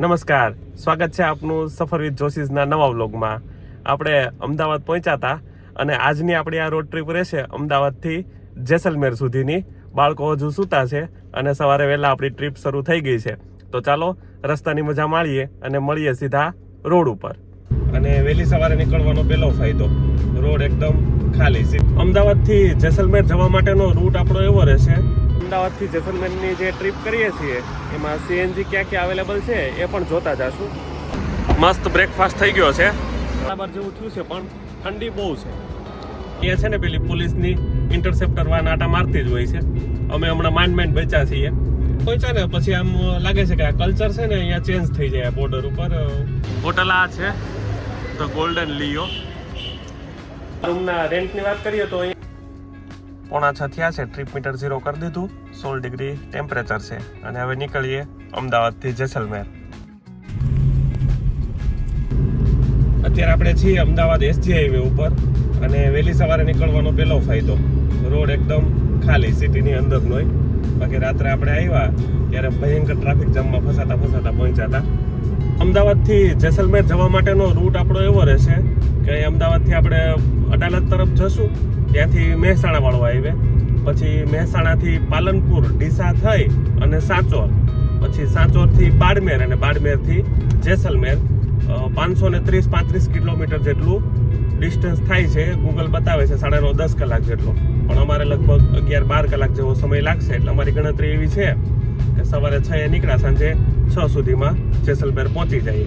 નમસ્કાર. સ્વાગત છે આપનું સફર જોશીસના નવા વ્લોગમાં. આપણે અમદાવાદ પહોંચ્યા હતા અને આજની આપણી આ રોડ ટ્રીપ રહેશે અમદાવાદથી જેસલમેર સુધીની. બાળકો હજુ સૂતા છે અને સવારે વહેલા આપણી ટ્રીપ શરૂ થઈ ગઈ છે. તો ચાલો રસ્તાની મજા માણીએ અને મળીએ સીધા રોડ ઉપર. અને વહેલી સવારે નીકળવાનો પહેલો ફાયદો રોડ એકદમ ખાલી છે. અમદાવાદથી જેસલમેર જવા માટેનો રૂટ આપણો એવો રહેશે અમદાવાદથી જેસલમેરની જે ટ્રીપ કરીએ છીએ, એમાં સીએનજી ક્યાં ક્યાં અવેલેબલ છે, એ પણ જોતા જશું. મસ્ત બ્રેકફાસ્ટ થઈ ગયો છે. બરાબર જેવું થયું છે, પણ ઠંડી બહુ છે. એ છે ને પેલી પોલીસની ઇન્ટરસેપ્ટર વાન આટા મારતી જ હોય છે. અમે હમણાં માંડ માંડ બચ્યા છીએ. પહોંચ્યા ને, પછી આમ લાગે છે કે આ કલ્ચર છે ને અહીંયા ચેન્જ થઈ જાય બોર્ડર ઉપર. હોટલ આ છે ધ ગોલ્ડન લિયો રૂમના રેન્ટની વાત કરીએ તો પોણા છ થયા છે. ટ્રીપ મીટર ઝીરો કરી દીધું. સોળ ડિગ્રી ટેમ્પરેચર છે. અને હવે નીકળીએ અમદાવાદથી જેસલમેર. અત્યારે આપણે છીએ અમદાવાદ એસજી હાઈવે ઉપર અને વહેલી સવારે નીકળવાનો પહેલો ફાયદો. રોડ એકદમ ખાલી, સિટીની અંદરનો હોય. બાકી રાત્રે આપણે આવ્યા ત્યારે ભયંકર ટ્રાફિક જામમાં ફસાતા ફસાતા પહોંચ્યા હતા. અમદાવાદથી જેસલમેર જવા માટેનો રૂટ આપણો એવો રહેશે કે અમદાવાદથી આપણે અડાલત તરફ જશું. ત્યાંથી મહેસાણા વાળો હાઈવે પછી મહેસાણાથી પાલનપુર ડીસા થઈ અને સાંચોર. પછી સાંચોરથી બાડમેર અને બાડમેરથી જેસલમેર પાંચસો ને ત્રીસ પાંત્રીસ કિલોમીટર જેટલું ડિસ્ટન્સ થાય છે. ગૂગલ બતાવે છે સાડા નવ દસ કલાક જેટલો. પણ અમારે લગભગ અગિયાર બાર કલાક જેવો સમય લાગશે એટલે અમારી ગણતરી એવી છે કે સવારે છ એ નીકળ્યા, સાંજે છ સુધીમાં જેસલમેર પહોંચી જઈએ.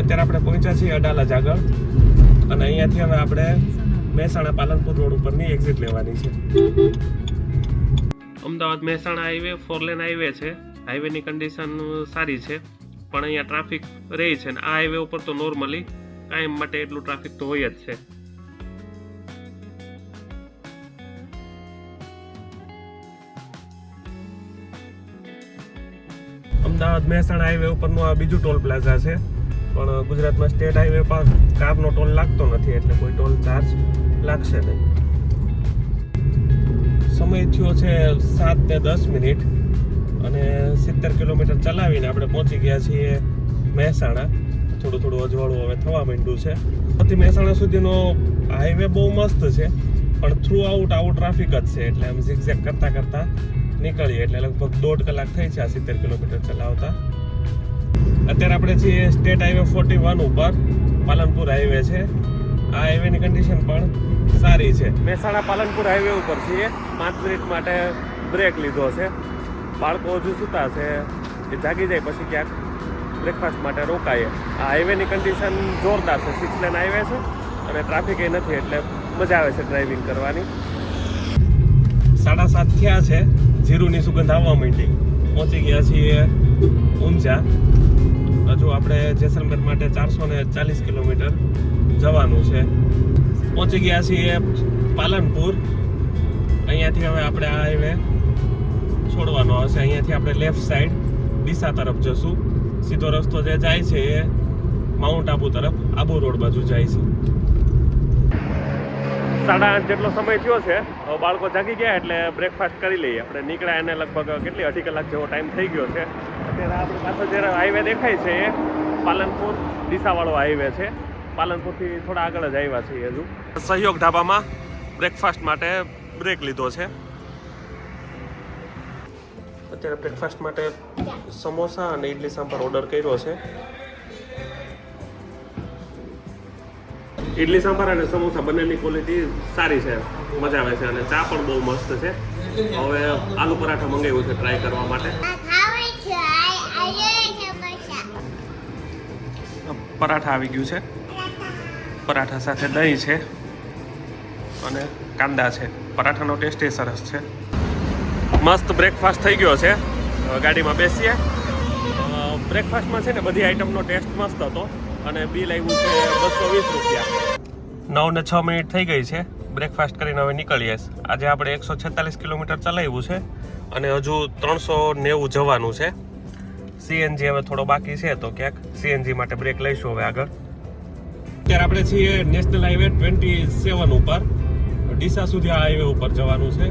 અત્યારે આપણે પહોંચ્યા છીએ અડાલજ આગળ. અને અહીંયાથી હવે આપણે મહેસાણા પાલનપુર રોડ ઉપરની એક્ઝિટ લેવાની છે. Ahmedabad Mehsana highway four lane highway છે. હાઈવેની કન્ડિશન સારી છે પણ અહીંયા ટ્રાફિક રહે છે ને આ હાઈવે ઉપર તો નોર્મલી કાયમ માટે એટલું ટ્રાફિક તો હોય જ છે. અમદાવાદ મહેસાણા હાઈવે ઉપરનું આ બીજું ટોલ પ્લાઝા છે. પણ ગુજરાતમાં સ્ટેટ હાઈવે પર કારનો ટોલ લાગતો નથી એટલે કોઈ ટોલ ચાર્જ લાગશે નહીં. સમય થયો છે સાત ને દસ મિનિટ અને સિત્તેર કિલોમીટર ચલાવીને આપણે પહોંચી ગયા છીએ મહેસાણા. થોડું થોડું અજવાળું હવે થવા માંડ્યું છે. પછી મહેસાણા સુધીનો હાઈવે બહુ મસ્ત છે, પણ થ્રુ આઉટ આવું ટ્રાફિક જ છે એટલે આમ ઝિગઝેગ કરતાં કરતાં નીકળીએ એટલે લગભગ દોઢ કલાક થઈ છે આ સિત્તેર કિલોમીટર ચલાવતા. અત્યારે આપણે છીએ સ્ટેટ હાઈવે ફોર્ટી વન ઉપર, પાલનપુર હાઈવે છે. આ હાઈવેની કન્ડિશન પણ સારી છે. મહેસાણા પાલનપુર હાઈવે ઉપર છીએ. પાંચ મિનિટ માટે બ્રેક લીધો છે. બાળકો હજુ સૂતા છે. એ જાગી જાય પછી ક્યાંક બ્રેકફાસ્ટ માટે રોકાઈએ. આ હાઈવેની કન્ડિશન જોરદાર છે. સિક્સ લેન હાઈવે છે અને ટ્રાફિક એ નથી, એટલે મજા આવે છે ડ્રાઇવિંગ કરવાની. સાડા સાત થયા છે. જીરુની સુગંધ આવવા માંડી. પહોંચી ગયા છીએ ઊંઝા. હજુ આપણે જેસલમેર માટે ચારસો ને ચાલીસ કિલોમીટર જવાનું છે. પહોંચી ગયા છીએ પાલનપુર. અહીંયાથી હવે આપણે આ હાઈવે છોડવાનો હશે. અહીંયાથી આપણે લેફ્ટ સાઈડ ડીસા તરફ જશું. સીધો રસ્તો જે જાય છે એ માઉન્ટ આબુ તરફ આબુ રોડ બાજુ જાય છે. સાડા આઠ જેટલો સમય થયો છે, હવે બાળકો જાગી ગયા એટલે બ્રેકફાસ્ટ કરી લઈએ. આપણે નીકળ્યા એને લગભગ કેટલી, અઢી કલાક જેવો ટાઈમ થઈ ગયો છે. અત્યારે આપણી પાછળ જે હાઈવે દેખાય છે, એ પાલનપુર દિશાવાળો હાઈવે છે. પાલનપુરથી થોડા આગળ જ આવ્યા છીએ હજુ. સહયોગ ઢાબામાં બ્રેકફાસ્ટ માટે બ્રેક લીધો છે. અત્યારે બ્રેકફાસ્ટ માટે સમોસા અને ઇડલી સાંભાર ઓર્ડર કર્યો છે. ઇડલી સાંભાર અને સમોસા બંનેની ક્વોલિટી સારી છે. મજા આવે છે અને ચા પણ બહુ મસ્ત છે. હવે આલુ પરાઠા મંગાવ્યું છે ટ્રાય કરવા માટે. પરાઠા આવી ગયું છે. પરાઠા સાથે દહીં છે અને કાંદા છે. પરાઠાનો ટેસ્ટ એ સરસ છે. મસ્ત બ્રેકફાસ્ટ થઈ ગયો છે. ગાડીમાં બેસીએ. બ્રેકફાસ્ટમાં છે ને બધી આઈટમનો ટેસ્ટ મસ્ત હતો. અને બિલ આવ્યું છે બસો વીસ રૂપિયા. નવ ને છ મિનિટ થઈ ગઈ છે. બ્રેકફાસ્ટ કરીને હવે નીકળીએ આજે આપણે એકસો છેતાલીસ કિલોમીટર ચલાવ્યું છે અને હજુ ત્રણસો નેવું જવાનું છે. સીએનજી હવે થોડો બાકી છે તો ક્યાંક સીએનજી માટે બ્રેક લઈશું હવે આગળ. અત્યારે આપણે છીએ નેશનલ હાઈવે ટ્વેન્ટી સેવન ઉપર. ડીસા સુધી આ હાઈવે ઉપર જવાનું છે.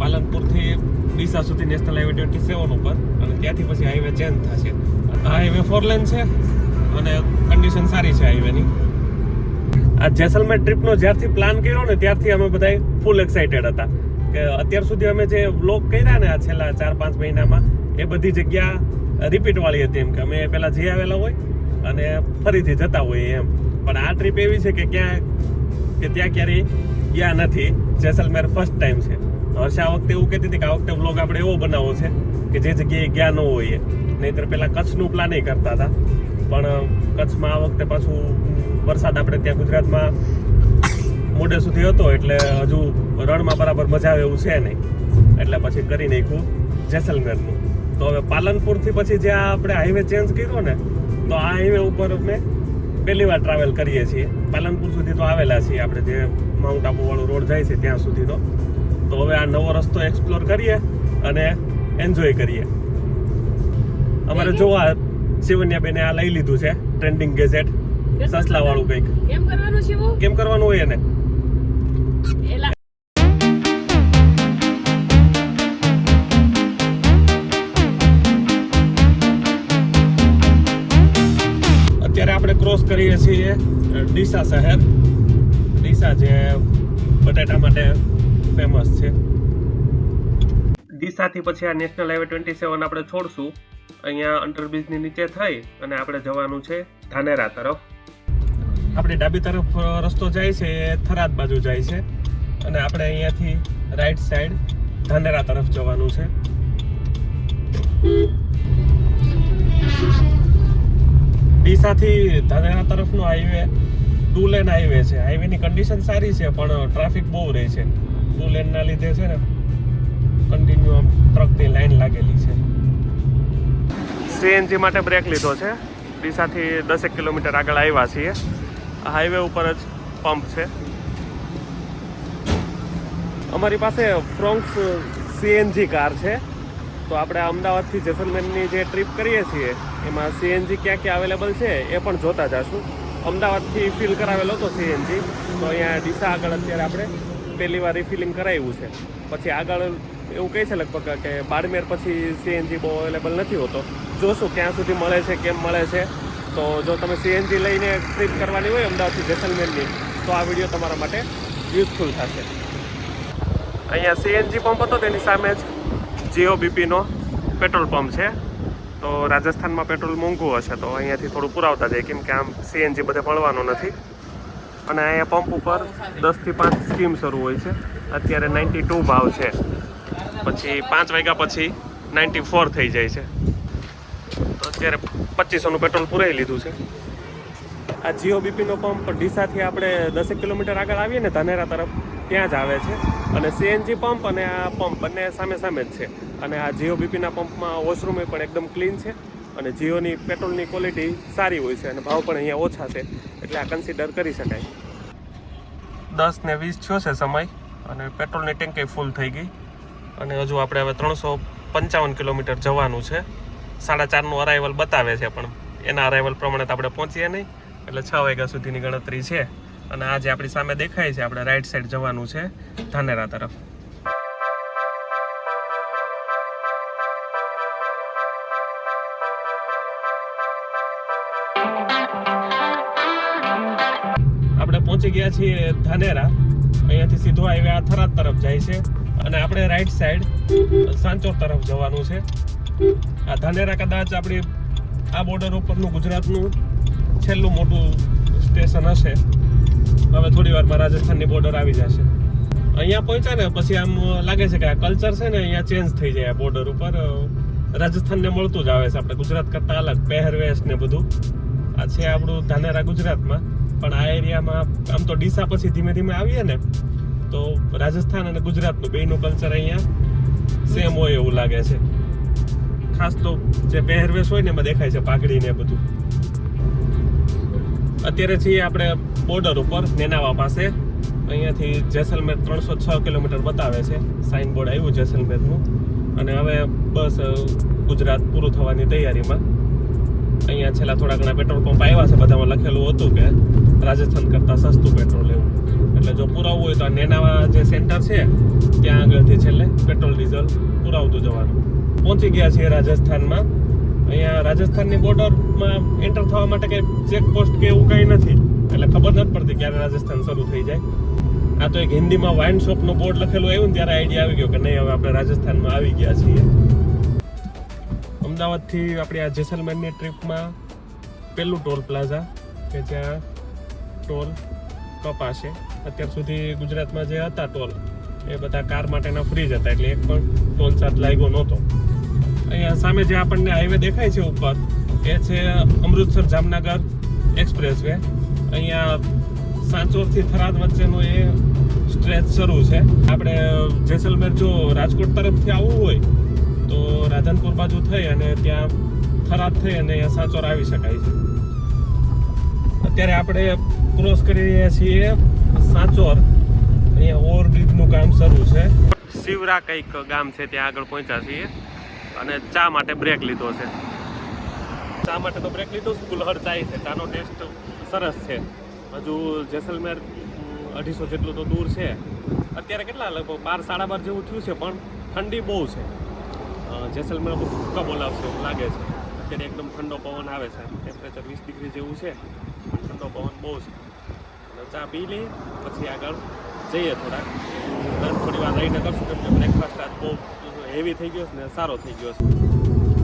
પાલનપુરથી ડીસા સુધી નેશનલ હાઈવે ટ્વેન્ટી સેવન ઉપર. અને ત્યાંથી પછી હાઈવે ચેન્જ થશે. આ હાઈવે ફોર લેન છે. અને કન્ડિશન સારી છે હાઈવેની આ જેસલમેર ટ્રીપનો જ્યારથી પ્લાન કર્યો ને ત્યારથી અમે બધા ફૂલ એક્સાઇટેડ હતા. કે અત્યાર સુધી અમે જે વ્લોગ કર્યા ને આ છેલ્લા ચાર પાંચ મહિનામાં, એ બધી જગ્યા રિપીટવાળી હતી એમ કે અમે પહેલાં જઈ આવેલા હોય અને ફરીથી જતા હોઈએ એમ. પણ આ ટ્રીપ એવી છે કે ક્યાં કે ત્યાં ક્યારેય ગયા નથી. જેસલમેર ફર્સ્ટ ટાઈમ છે. હર્ષ આ વખતે એવું કહેતી હતી કે આ વખતે વ્લોગ આપણે એવો બનાવવો છે કે જે જગ્યાએ ગયા ન હોઈએ. નહીંતર પહેલાં કચ્છનું પ્લાનિંગ કરતા હતા. પણ કચ્છમાં આ વખતે પાછું વરસાદ આપણે ત્યાં ગુજરાતમાં મોડે સુધી હતો એટલે હજુ રણમાં બરાબર મજા આવે એવું છે નહીં. એટલે પછી કરી નાખ્યું જેસલમેરનું. તો હવે પાલનપુરથી પછી જ્યાં આપણે હાઈવે ચેન્જ કર્યો ને તો આ હાઈવે ઉપર અમે પહેલી વાર ટ્રાવેલ કરીએ છીએ. પાલનપુર સુધી તો આવેલા છીએ આપણે જે માઉન્ટ આબુવાળો રોડ જાય છે ત્યાં સુધીનો. તો હવે આ નવો રસ્તો એક્સપ્લોર કરીએ અને એન્જોય કરીએ. અમારે જોવા શિવન્યા બેને આ લઈ લીધું છે ટ્રેન્ડિંગ ગેજેટ સસલા વાળું કંઈક. કેમ કરવાનું છે કેમ કરવાનું હોય એને? અત્યારે આપણે ક્રોસ કરીએ છીએ ડીસા શહેર. ડીસા જે બટાટા માટે ફેમસ છે. ડીસાથી પછી આ નેશનલ હાઈવે ટ્વેન્ટી સેવન આપણે છોડશું. અહીંયા અંડરબ્રિજની નીચે થઈ અને આપણે જવાનું છે ધાનેરા તરફ. આપણે ડાબી તરફ રસ્તો જાય છે એ થરાદ બાજુ જાય છે. અને આપણે અહીંયાથી રાઈટ સાઈડ ધાનેરા તરફ જવાનું છે. ડીસાથી ધાનેરા તરફનો હાઈવે ટુ લેન હાઈવે છે હાઈવેની કન્ડિશન સારી છે, પણ ટ્રાફિક બહુ રહે છે. ટુ લેનના લીધે છે ને. કન્ટિન્યુ આમ ટ્રકની લાઈન લાગેલી છે. સીએનજી માટે બ્રેક લીધો છે. ડીસાથી દસેક કિલોમીટર આગળ આવ્યા છીએ. હાઈવે ઉપર જ પંપ છે. અમારી પાસે ફ્રોન્ક્સ સીએનજી કાર છે. તો આપણે અમદાવાદથી જેસલમેરની જે ટ્રીપ કરીએ છીએ, એમાં સીએનજી ક્યાં ક્યાં અવેલેબલ છે એ પણ જોતા જશું. અમદાવાદથી ફિલ કરાવેલો હતો સીએનજી તો અહીંયા ડીસા આગળ અત્યારે આપણે પહેલી વાર રિફિલિંગ કરાવ્યું છે. પછી આગળ એવું કહે છે લગભગ કે બાડમેર પછી સીએનજી બહુ અવેલેબલ નથી હોતો. જોશું ક્યાં સુધી મળે છે, કેમ મળે છે. તો જો તમે સીએનજી લઈને ટ્રીપ કરવાની હોય અમદાવાદથી જેસલમેરની, તો આ વીડિયો તમારા માટે યુઝફુલ થશે. અહીંયા સીએનજી પંપ હતો, તેની સામે જ જીઓ બીપીનો પેટ્રોલ પંપ છે. તો રાજસ્થાનમાં પેટ્રોલ મોંઘું હશે, તો અહીંયાથી થોડું પુરાવતા જાય, કેમ કે આમ સીએનજી બધે મળવાનું નથી. અને અહીંયા પંપ ઉપર દસથી પાંચ સ્કીમ શરૂ હોય છે. અત્યારે નાઇન્ટી ટુ ભાવ છે. પછી પાંચ વાગ્યા પછી નાઇન્ટી ફોર થઈ જાય છે. તો અત્યારે પચીસોનું પેટ્રોલ પુરાઈ લીધું છે. આ જીઓ બીપીનો પંપ ડીસાથી આપણે દસેક કિલોમીટર આગળ આવીએ ને ધાનેરા તરફ, ત્યાં જ આવે છે. અને સીએનજી પંપ અને આ પંપ બંને સામે સામે જ છે. અને આ જીઓ બીપીના પંપમાં વોશરૂમ પણ એકદમ ક્લીન છે. અને જીઓની પેટ્રોલની ક્વોલિટી સારી હોય છે અને ભાવ પણ અહીંયા ઓછા છે. એટલે આ કન્સિડર કરી શકાય. દસ ને વીસ થયો છે સમય અને પેટ્રોલની ટેન્કી ફૂલ થઈ ગઈ. અને હજુ આપણે હવે ત્રણસો પંચાવન કિલોમીટર જવાનું છે. સાડા ચારનું અરાઇવલ બતાવે છે, પણ એના અરાઇવલ પ્રમાણે તો આપણે પહોંચીએ નહીં. એટલે છ વાગ્યા સુધીની ગણતરી છે. અને આ જે આપણી સામે દેખાય છે, આપણે રાઈટ સાઈડ જવાનું છે, ધાનેરા તરફ. આપણે પહોંચી ગયા છીએ ધાનેરા. અહીંયાથી સીધો હાઈવે આ થરાદ તરફ જાય છે. અને આપણે રાઈટ સાઈડ સાંચોર તરફ જવાનું છે. આ ધાનેરા કદાચ આપણી આ બોર્ડર ઉપરનું ગુજરાતનું છેલ્લું મોટું સ્ટેશન હશે. હવે થોડી વારમાં રાજસ્થાનની બોર્ડર આવી જશે. અહીંયા પહોંચ્યા ને, પછી આમ લાગે છે કે આ કલ્ચર છે ને, અહીંયા ચેન્જ થઈ જાય બોર્ડર ઉપર. રાજસ્થાનને મળતું જ આવે છે આપણે, ગુજરાત કરતાં અલગ પહેરવેશ ને બધું. આ છે આપણું ધાનેરા ગુજરાતમાં. પણ આ એરિયામાં આમ તો ડીસા પછી ધીમે ધીમે આવીએ ને તો રાજસ્થાન અને ગુજરાતનું બેયનું કલ્ચર અહીંયા સેમ હોય એવું લાગે છે. ખાસ તો જે પહેરવેશ હોય ને એમાં દેખાય છે પાઘડી ને બધું. અત્યારે છીએ આપણે બોર્ડર ઉપર, નેનાવા પાસે. અહીંયાથી જેસલમેર ત્રણસો છ કિલોમીટર બતાવે છે. સાઇન બોર્ડ આવ્યું જેસલમેરનું. અને હવે બસ ગુજરાત પૂરું થવાની તૈયારીમાં. અહીંયા છેલ્લા થોડા ઘણા પેટ્રોલ પંપ આવ્યા છે, બધામાં લખેલું હતું કે રાજસ્થાન કરતાં સસ્તું પેટ્રોલ એવું એટલે જો પુરાવવું હોય તો આ નેનાવા જે સેન્ટર છે, ત્યાં આગળથી છેલ્લે પેટ્રોલ ડીઝલ પુરાવતું જવાનું. પહોંચી ગયા છીએ રાજસ્થાનમાં. અહીંયા રાજસ્થાનની બોર્ડરમાં એન્ટર થવા માટે કંઈ ચેકપોસ્ટ કે એવું કંઈ નથી. એટલે ખબર નથી પડતી ક્યારે રાજસ્થાન શરૂ થઈ જાય. આ તો એક હિન્દીમાં વાઇન શોપનું બોર્ડ લખેલું આવ્યું ને ત્યારે આઈડિયા આવી ગયો કે નહીં, હવે આપણે રાજસ્થાનમાં આવી ગયા છીએ. અમદાવાદથી આપણી આ જેસલમેરની ટ્રીપમાં પહેલું ટોલ પ્લાઝા કે જ્યાં ટોલ કપાશે અત્યાર સુધી ગુજરાતમાં જે હતા ટોલ, એ બધા કાર માટેના ફ્રી જ હતા, એટલે એક પણ ટોલ ચાર્જ લાગ્યો નહોતો. અહીંયા સામે જે આપણને હાઈવે દેખાય છે ઉપર, એ છે અમૃતસર જામનગર એક્સપ્રેસ વે અહીંયા સાંચોરથી થરાદ વચ્ચેનો એ સ્ટ્રેચ શરૂ છે. આપણે જેસલમેર જો રાજકોટ તરફથી આવવું હોય, તો રાધનપુર બાજુ થઈ અને ત્યાં થરાદ થઈ અને અહીંયા સાંચોર આવી શકાય છે. અત્યારે આપણે ક્રોસ કરી રહ્યા છીએ. સાંચોર. અહીંયા ઓવરબ્રિજનું કામ શરૂ છે. શિવરા કંઈક ગામ છે ત્યાં આગળ પહોંચ્યા છીએ. અને ચા માટે બ્રેક લીધો છે. ચા માટે તો બ્રેક લીધો કુલહર ચાય છે. ચાનો ટેસ્ટ સરસ છે. હજુ જેસલમેર અઢીસો જેટલું તો દૂર છે. અત્યારે કેટલા લગભગ બાર સાડા બાર જેવું થયું છે પણ ઠંડી બહુ છે. જેસલમેર બહુ ભૂક્કા બોલાવશે એવું લાગે છે. અત્યારે એકદમ ઠંડો પવન આવે છે. ટેમ્પરેચર વીસ ડિગ્રી જેવું છે. ઠંડો પવન બહુ છે. અને ચા પી લઈએ, પછી આગળ જઈએ થોડાક. થોડી વાર રહીને કરશું, કેમ કે બ્રેકફાસ્ટ આજ બહુ હેવી થઈ ગયો છે ને સારો થઈ ગયો છે.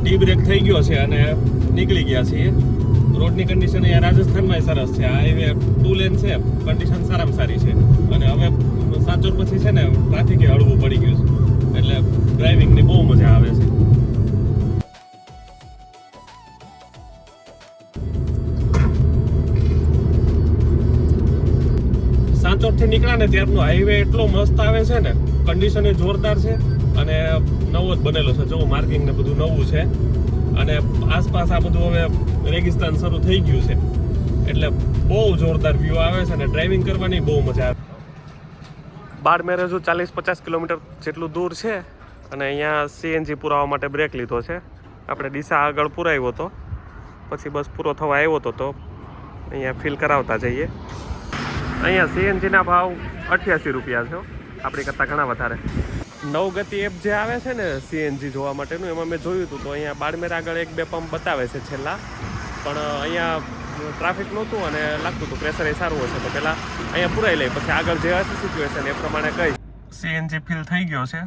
ટી બ્રેક થઈ ગયો છે અને નીકળી ગયા છીએ. રોડની કન્ડિશન અહીંયા રાજસ્થાનમાં સરસ છે. આ હાઈવે ટુ લેન છે. કન્ડિશન સારામાં સારી છે. અને હવે સાચોર પછી છે ને ટ્રાફિકે હળવું પડી ગયું છે. એટલે ડ્રાઇવિંગની બહુ મજા આવે છે. સાંચોરથી નીકળ્યા ને ત્યારનો હાઈવે એટલો મસ્ત આવે છે ને કન્ડિશન એ જોરદાર છે અને નવો જ બનેલો છે. જો માર્કિંગ ને બધું નવું છે. અને આસપાસ આ બધું હવે રેગિસ્તાન શરૂ થઈ ગયું છે. એટલે બહુ જોરદાર વ્યૂ આવે છે અને ડ્રાઇવિંગ કરવાની બહુ મજા આવે. બારમેર હજુ ચાલીસ પચાસ કિલોમીટર જેટલું દૂર છે અને અહીંયા સીએનજી પુરાવા માટે બ્રેક લીધો છે. આપણે ડીસા આગળ પુરાવ્યો હતો. પછી બસ પૂરો થવા આવ્યો હતો તો અહીંયા ફિલ કરાવતા જઈએ. અહીંયા સીએનજીના ભાવ અઠ્યાસી રૂપિયા છે આપણી કરતાં ઘણા વધારે. નવગતિ એપ જે આવે છે ને સીએનજી જોવા માટેનું, એમાં મેં જોયું હતું તો અહીંયા બાડમેર આગળ એક બે પંપ બતાવે છે છેલ્લા. પણ અહીંયા ટ્રાફિક નહોતું અને લાગતું હતું, પ્રેશર એ સારું હશે તો પહેલાં અહીંયા પૂરાઈ લઈ પછી આગળ જે હશે સિચ્યુએશન એ પ્રમાણે કઈ સીએનજી ફિલ થઈ ગયો છે.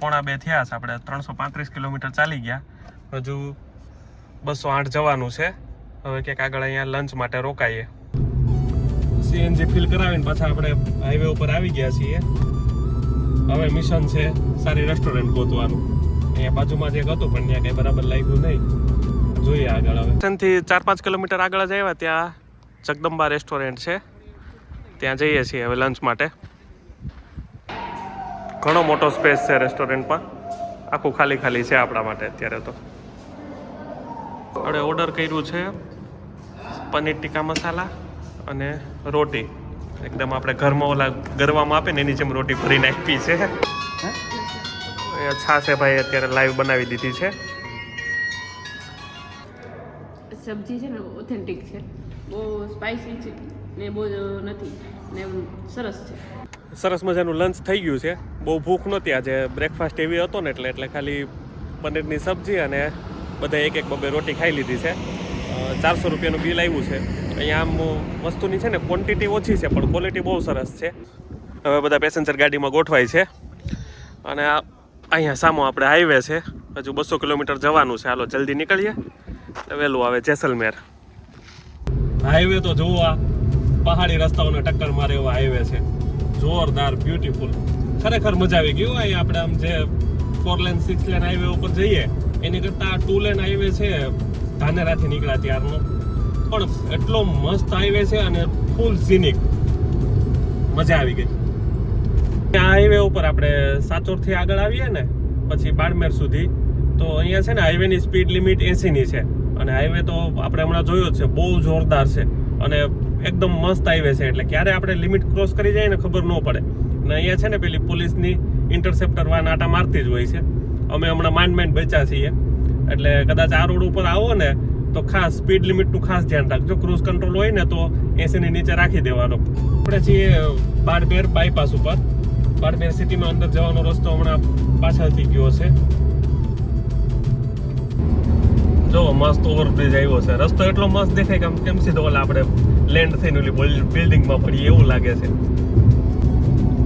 પોણા બે થયા છે, આપણે ત્રણસો પાંત્રીસ કિલોમીટર ચાલી ગયા. હજુ બસો આઠ જવાનું છે. હવે ક્યાંક આગળ અહીંયા લંચ માટે રોકાઈએ. સીએનજી ફિલ કરાવીને પાછા આપણે હાઈવે ઉપર આવી ગયા છીએ. હવે મિશન છે સારી રેસ્ટોરન્ટ ગોતવાનું. અહીંયા બાજુમાં જે એક હતું, પણ ત્યાં કંઈ બરાબર લાગ્યું નહીં. જોઈએ આગળ હવે. સ્ટેશનથી ચાર પાંચ કિલોમીટર આગળ જ આવ્યા, ત્યાં જગદંબા રેસ્ટોરન્ટ છે. ત્યાં જઈએ છીએ હવે લંચ માટે. ઘણો મોટો સ્પેસ છે રેસ્ટોરન્ટમાં આખું ખાલી ખાલી છે આપણા માટે અત્યારે તો. આપણે ઓર્ડર કર્યું છે પનીર ટીકા મસાલા. અને રોટી. એકદમ આપણે ઘરમાં ઓલા ગરવામાં આપે ને એની જેમ રોટી ભરીને આપી છે. છાશે ભાઈ અત્યારે લાઈવ બનાવી દીધી છે. સબ્જી છે ને ઓથેન્ટિક છે. બહુ સ્પાઇસી છે ને બહુ નથી ને સરસ છે. સરસ મજાનું લંચ થઈ ગયું છે. બહુ ભૂખ નહોતી આજે. બ્રેકફાસ્ટ એવી હતો ને એટલે એટલે ખાલી પનીરની સબ્જી અને બધા એક એક બબે રોટી ખાઈ લીધી છે. ચારસો રૂપિયાનું બિલ આવ્યું છે. અહીંયા આમ વસ્તુની છે ને ક્વોન્ટિટી ઓછી છે, પણ ક્વોલિટી બહુ સરસ છે. હવે બધા પેસેન્જર ગાડીમાં ગોઠવાય છે. અને અહીંયા સામો આપણે હાઈવે છે. હજુ બસો કિલોમીટર જવાનું છે. હાલો, જલ્દી નીકળીએ. વહેલું આવે જેસલમેર. હાઈવે તો જોવો પહાડી રસ્તાઓને ટક્કર મારે એવો હાઈવે છે. જોરદાર બ્યુટીફુલ ખરેખર મજા આવી ગયું અહીંયા આપણે આમ જે four lane six lane highway ઉપર જઈએ, એની કરતાં ટુ લેન હાઈવે છે, ધાનેરાથી નીકળ્યા ત્યારનો. પણ એટલો મસ્ત હાઈવે છે અને ફૂલ સિનિક મજા આવી ગઈ. આ હાઈવે ઉપર આપણે સાચોરથી આગળ આવીએ ને, પછી બાડમેર સુધી, તો અહીંયા છે ને હાઈવેની સ્પીડ લિમિટ એસીની છે. અને હાઈવે તો આપણે હમણાં જોયો છે, બહુ જોરદાર છે. અને એકદમ મસ્ત હાઈવે છે, એટલે ક્યારે આપણે લિમિટ ક્રોસ કરી જાય ને ખબર ન પડે. ને અહીંયા છે ને પેલી પોલીસની ઇન્ટરસેપ્ટર વાન આટા મારતી જ હોય છે. અમે હમણાં માંડ માંડ બચ્યા છીએ. એટલે કદાચ આ રોડ ઉપર આવો ને તો ખાસ સ્પીડ લિમિટનું ખાસ ધ્યાન રાખજો. ક્રૂઝ કંટ્રોલ હોય ને તો 80 ની નીચે રાખી દેવાનો. આપણે છીએ બારબેર બાયપાસ ઉપર. બારબેર સિટીમાં અંદર જવાનો રસ્તો હમણાં પાછળથી ગયો છે. જો, મસ્ત ઓવરબ્રિજ આવ્યો છે. રસ્તો એટલો મસ્ત દેખાય કે આમ કેમ સીધો ઓલા આપણે લેન્ડ થઈને ઓલી બિલ્ડિંગમાં પડીએ એવું લાગે છે.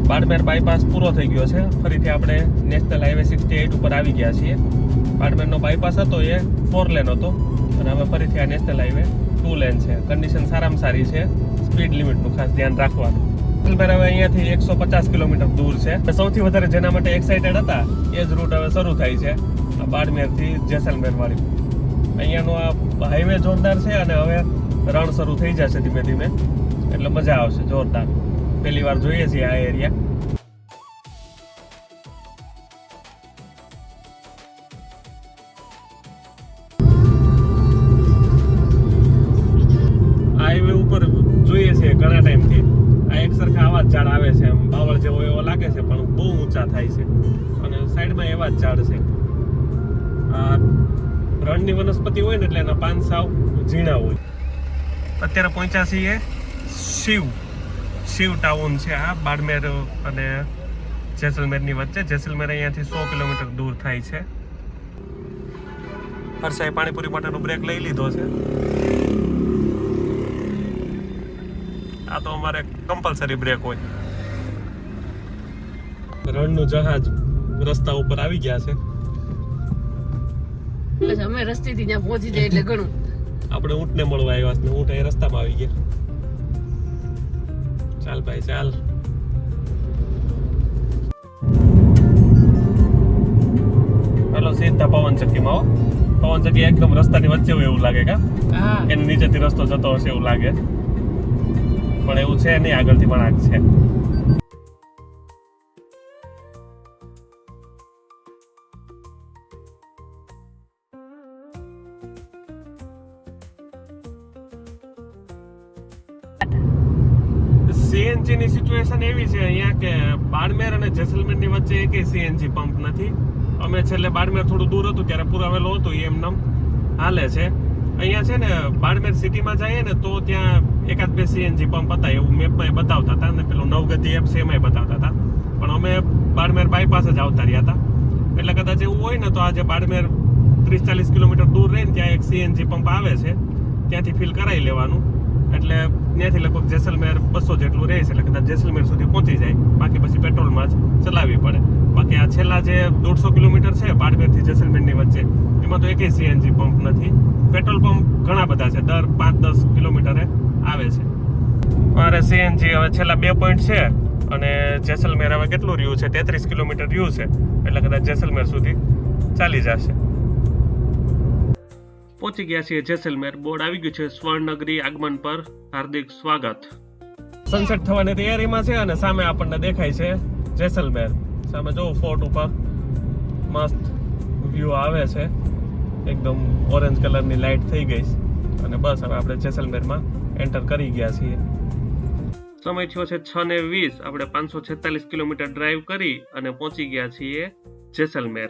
બાડમેર બાયપાસ પૂરો થઈ ગયો છે. ફરીથી આપણે નેશનલ હાઈવે સિક્સટી એઇટ ઉપર આવી ગયા છીએ. બાડમેરનો બાયપાસ હતો, એ ફોર લેન હતો. અને હવે ફરીથી આ નેશનલ હાઈવે ટુ લેન છે. કન્ડિશન સારામાં સારી છે. સ્પીડ લિમિટનું ખાસ ધ્યાન રાખવાનું. જેસલમેર હવે અહીંયાથી એકસો પચાસ કિલોમીટર દૂર છે. સૌથી વધારે જેના માટે એક્સાઇટેડ હતા, એ જ રૂટ હવે શરૂ થાય છે. બાડમેરથી જેસલમેર વાળી અહીંયાનો આ હાઈવે જોરદાર છે અને હવે રણ શરૂ થઈ જશે ધીમે ધીમે. એટલે મજા આવશે, જોરદાર. પહેલી વાર જોઈએ છીએ આ એરિયા છીએ કે આ એક સરખા આવા ઝાડ આવે છે એમ. બાવળ જેવો એવો લાગે છે, પણ બહુ ઊંચા થાય છે. અને સાઈડમાં એવા જ ઝાડ છે. રણની વનસ્પતિ હોય ને એટલે એના પાન સાવ ઝીણા હોય. અત્યારે પહોંચ્યા છીએ શિવ. શિવ ટાઉન છે આ, બાડમેર અને જેસલમેરની વચ્ચે. જેસલમેર અહીંયાથી સો કિલોમીટર દૂર થાય છે. હર્ષાએ પાણીપુરી માટેનો બ્રેક લઈ લીધો છે. આ તો અમારે કમ્પલસરી બ્રેક હોય. રણનું જહાજ રસ્તા ઉપર આવી ગયા છે. અમે રસ્તેથી ત્યાં પહોંચી જાય એટલે ઘણું. આપણે ઊંટને મળવા આવ્યા છે ને ઊંટ એ રસ્તામાં આવી ગયા. ચાલ ભાઈ ચાલ. હેલો સીધા પવન ચક્કીમાં હો. પવન ચક્કી એકદમ રસ્તાની વચ્ચે હોય એવું લાગે કા? હા. એની નીચેથી રસ્તો જતો હશે એવું લાગે. પણ એવું છે નહીં, આગળથી પણ આગ છે. સીએનજી ની સિચ્યુએશન એવી છે અહીંયા કે બાડમેર અને જેસલમેરની વચ્ચે એકેય સીએનજી પંપ નથી. અમે છેલ્લે બાડમેર થોડું દૂર હતું, ત્યારે પુરાવેલો હતું એમનેમ હાલે છે. અહીંયા છે ને, બાડમેર સિટીમાં જઈએ ને, તો ત્યાં એકાદ બે સીએનજી પંપ હતા, એવું મેપમાં બતાવતા હતા અને પેલું નવગતિ એપ છે એમાં બતાવતા હતા. પણ અમે બાડમેર બાયપાસ જ આવતા રહ્યા હતા. એટલે કદાચ એવું હોય ને, તો આજે બાડમેર ત્રીસ ચાલીસ કિલોમીટર દૂર રહીને ત્યાં એક સીએનજી પંપ આવે છે, ત્યાંથી ફિલ કરાવી લેવાનું. એટલે ત્યાંથી લગભગ જેસલમેર બસો જેટલું રહે છે, એટલે કદાચ જેસલમેર સુધી પહોંચી જાય. બાકી પછી પેટ્રોલમાં જ ચલાવવી પડે. બાકી આ છેલ્લા જે દોઢસો કિલોમીટર છે, બાડમેરથી જેસલમેરની વચ્ચે, એમાં તો એકેય સીએનજી પંપ નથી. પેટ્રોલ પંપ ઘણા બધા છે, દર પાંચ દસ કિલોમીટરે આવે છે. મારે સીએનજી હવે છેલ્લા બે પોઈન્ટ છે, અને જેસલમેર હવે કેટલું રહ્યું છે, તેત્રીસ કિલોમીટર રહ્યું છે, એટલે કદાચ જેસલમેર સુધી ચાલી જશે. પહોંચી ગયા છીએ જેસલમેર. બોર્ડ આવી ગયું છે સ્વર્ણનગરી આગમન પર. હાર્દિક સ્વાગત. સનસેટ થવાની તૈયારીમાં છે અને સામે આપણને દેખાય છે જેસલમેર. સામે જો ફોર્ટ ઉપર મસ્ત વ્યૂ આવે છે. એકદમ ઓરેન્જ કલરની લાઇટ થઈ ગઈ છે. અને બસ હવે આપણે જેસલમેરમાં એન્ટર કરી ગયા છીએ. સમય થયો છે છ ને વીસ. આપણે પાંચસો છેતાલીસ કિલોમીટર ડ્રાઈવ કરી અને પહોંચી ગયા છીએ જેસલમેર.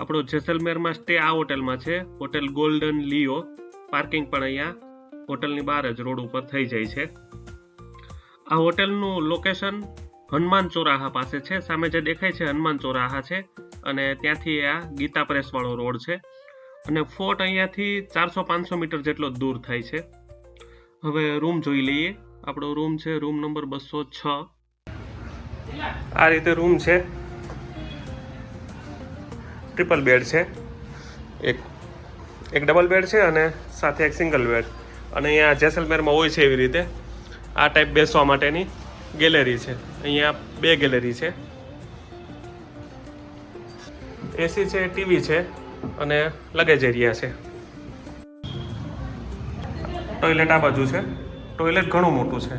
આપણો જેસલમેરમાં સ્ટે આ હોટેલમાં છે. હોટેલ ગોલ્ડન લિયો પાર્કિંગ પણ અહીંયા હોટલની બહાર જ રોડ ઉપર થઈ જાય છે. આ હોટેલનું લોકેશન હનુમાન ચોરાહા પાસે છે. સામે જે દેખાય છે હનુમાન ચોરાહા છે અને ત્યાંથી આ ગીતા પ્રેસવાળો રોડ છે. અને ફોર્ટ અહીંયાથી ચારસો પાંચસો મીટર જેટલો દૂર થાય છે. હવે રૂમ જોઈ લઈએ. આપણો રૂમ છે રૂમ નંબર બસો છ. આ રીતે રૂમ છે. ટ્રિપલ બેડ છે. એક એક ડબલ બેડ છે અને સાથે એક સિંગલ બેડ અને અહીંયા જેસલમેરમાં હોય છે એવી રીતે. આ ટાઈપ બેસવા માટેની ગેલેરી છે. અહીંયા બે ગેલેરી છે. એસી છે, ટીવી છે અને લગેજ એરિયા છે. ટોયલેટ આ બાજુ છે. ટોયલેટ ઘણું મોટું છે.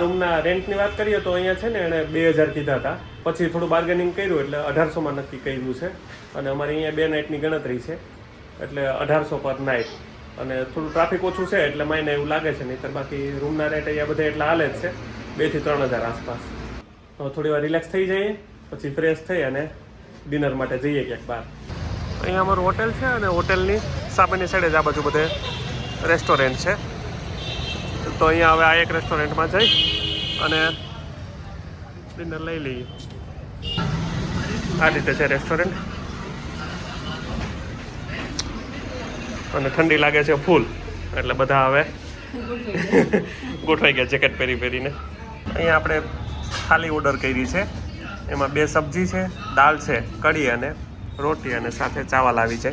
રૂમના રેન્ટની વાત કરીએ તો અહીંયા છે ને એણે બે હજાર કીધા હતા. પછી થોડું બાર્ગેનિંગ કર્યું એટલે અઢારસોમાં નક્કી કર્યું છે. અને અમારે અહીંયા બે નાઇટની ગણતરી છે. એટલે અઢારસો પર નાઇટ અને થોડું ટ્રાફિક ઓછું છે એટલે માઈને એવું લાગે છે. નહીંતર બાકી રૂમના રેટ અહીંયા બધા એટલા હાલે જ છે. બેથી ત્રણ હજાર આસપાસ. થોડી વાર રિલેક્સ થઈ જઈએ, પછી ફ્રેશ થઈ અને ડિનર માટે જઈએ ક્યાંક બહાર. અહીંયા અમારું હોટેલ છે અને હોટેલની સામેની સાઈડે જ આ બાજુ બધે રેસ્ટોરન્ટ છે. તો અહીંયા હવે આ એક રેસ્ટોરન્ટમાં જઈ અને ડિનર લઈ લઈએ. આ રીતે છે રેસ્ટોરન્ટ અને ઠંડી લાગે છે ફૂલ. એટલે બધા હવે ગોઠવાઈ ગયા જેકેટ પહેરી પહેરીને. અહીંયા આપણે થાલી ઓર્ડર કરી છે. એમાં બે સબ્જી છે, દાળ છે, કઢી અને રોટી અને સાથે ચાવલ આવી છે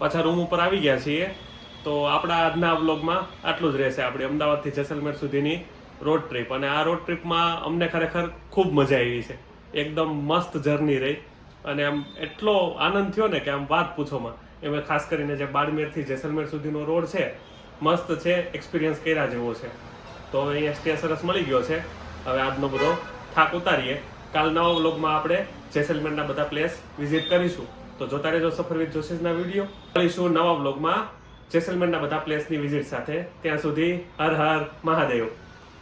પાછા રૂમ ઉપર આવી ગયા છીએ. તો આપણા આજના બ્લોગમાં આટલું જ રહેશે. આપણે અમદાવાદથી જેસલમેર સુધીની રોડ ટ્રીપ. અને આ રોડ ટ્રીપમાં અમને ખરેખર ખૂબ મજા આવી છે. એકદમ મસ્ત જર્ની રહી. અને આમ એટલો આનંદ થયો ને કે આમ વાત પૂછોમાં. એમાં ખાસ કરીને જે બાડમેરથી જેસલમેર સુધીનો રોડ છે, મસ્ત છે એક્સપિરિયન્સ કર્યા જેવો છે. તો હવે અહીંયા સ્ટે સરસ મળી ગયો છે. હવે આજનો બધો થાક ઉતારીએ. કાલ નવા વ્લોગમાં આપણે જેસલમેરના બધા પ્લેસ વિઝિટ કરીશું. તો જોતા રહેજો સફર વિથ જોશીસના વીડિયો મળીશું નવા વ્લોગમાં જેસલમેરના બધા પ્લેસની વિઝિટ સાથે. ત્યાં સુધી હર હર મહાદેવ.